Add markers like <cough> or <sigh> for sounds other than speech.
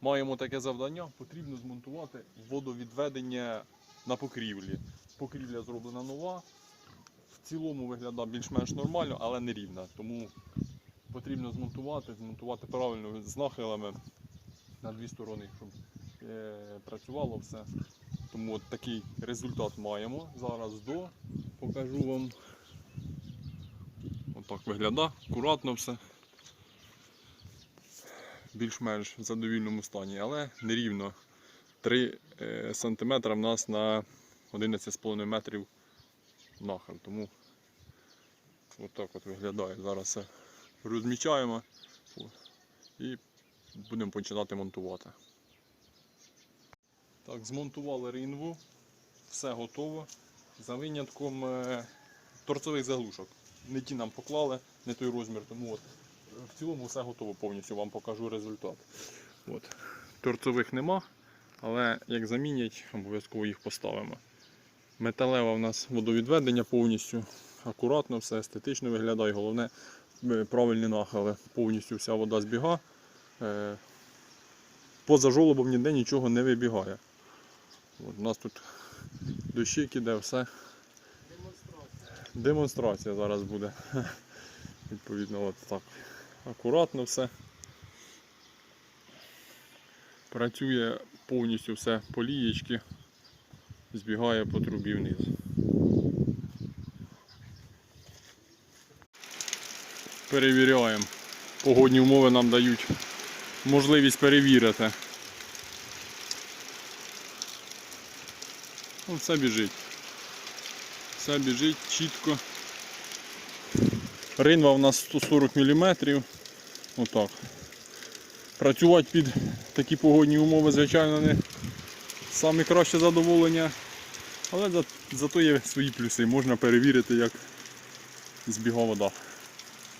маємо таке завдання, потрібно змонтувати водовідведення на покрівлі. Покрівля зроблена нова. В цілому виглядає більш-менш нормально, але не рівна. Тому потрібно змонтувати, змонтувати правильно з нахилами на дві сторони, щоб е, працювало все. Тому от такий результат маємо. Зараз до покажу вам. Отак виглядає, акуратно все. Більш-менш в задовільному стані, але нерівно. 3 е, см в нас на 11,5 метрів нахил. Тому отак от виглядає. Зараз розмічаємо і будемо починати монтувати. Так, змонтували ринву, все готово. За винятком е, торцевих заглушок. Не ті нам поклали, не той розмір, тому от, в цілому все готово повністю, вам покажу результат. От. Торцових нема, але як замінять, обов'язково їх поставимо. Металева у нас водовідведення повністю, акуратно, все естетично виглядає. Головне е, правильні нахили. Повністю вся вода збіга. Е, Поза жолобом ніде нічого не вибігає. От, у нас тут дощик іде, все. Демонстрація зараз буде. <laughs> Відповідно, от так. Акуратно все. Працює повністю все по лієчки, збігає по трубі вниз. Перевіряємо. Погодні умови нам дають можливість перевірити. Ну, все біжить. Все біжить чітко. Ринва у нас 140 мм. Отак. Працювати під такі погодні умови, звичайно, не саме краще задоволення. Але за- зато є свої плюси. Можна перевірити, як збігла вода.